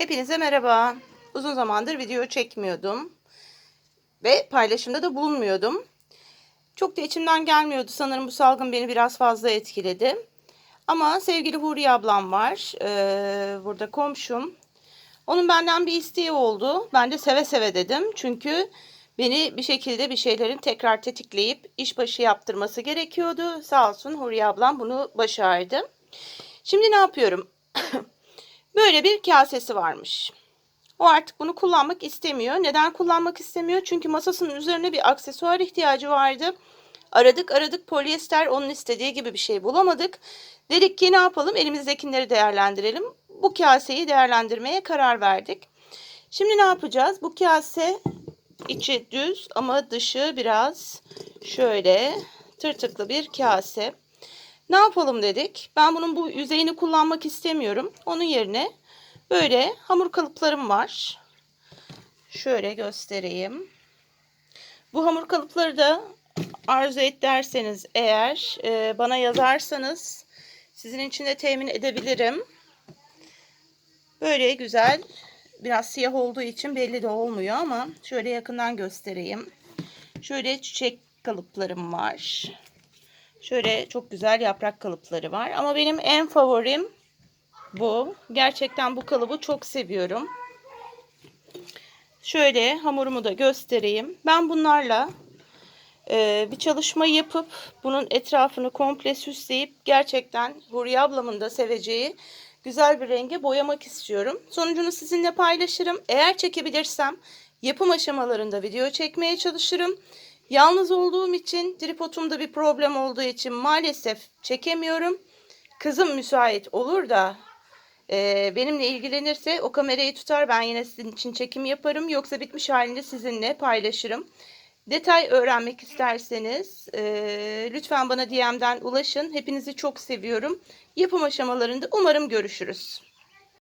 Hepinize merhaba. Uzun zamandır video çekmiyordum. Ve paylaşımda da bulunmuyordum. Çok da içimden gelmiyordu. Sanırım bu salgın beni biraz fazla etkiledi. Ama sevgili Huriye ablam var. Ee, burada komşum. Onun benden bir isteği oldu. Ben de seve seve dedim. Çünkü beni bir şekilde bir şeylerin tekrar tetikleyip işbaşı yaptırması gerekiyordu. Sağ olsun Huriye ablam bunu başardı. Şimdi ne yapıyorum? Böyle bir kasesi varmış. O artık bunu kullanmak istemiyor. Neden kullanmak istemiyor? Çünkü masasının üzerine bir aksesuar ihtiyacı vardı. Aradık aradık polyester onun istediği gibi bir şey bulamadık. Dedik ki ne yapalım elimizdekileri değerlendirelim. Bu kaseyi değerlendirmeye karar verdik. Şimdi ne yapacağız? Bu kase içi düz ama dışı biraz şöyle tırtıklı bir kase. Ne yapalım dedik. Ben bunun bu yüzeyini kullanmak istemiyorum. Onun yerine böyle hamur kalıplarım var. Şöyle göstereyim. Bu hamur kalıpları da arzu et derseniz eğer e, bana yazarsanız sizin için de temin edebilirim. Böyle güzel biraz siyah olduğu için belli de olmuyor ama şöyle yakından göstereyim. Şöyle çiçek kalıplarım var. Şöyle çok güzel yaprak kalıpları var. Ama benim en favorim bu. Gerçekten bu kalıbı çok seviyorum. Şöyle hamurumu da göstereyim. Ben bunlarla e, bir çalışma yapıp bunun etrafını komple süsleyip gerçekten Huriye ablamın da seveceği güzel bir renge boyamak istiyorum. Sonucunu sizinle paylaşırım. Eğer çekebilirsem yapım aşamalarında video çekmeye çalışırım. Yalnız olduğum için tripodumda bir problem olduğu için maalesef çekemiyorum. Kızım müsait olur da e, benimle ilgilenirse o kamerayı tutar ben yine sizin için çekim yaparım. Yoksa bitmiş halinde sizinle paylaşırım. Detay öğrenmek isterseniz e, lütfen bana DM'den ulaşın. Hepinizi çok seviyorum. Yapım aşamalarında umarım görüşürüz.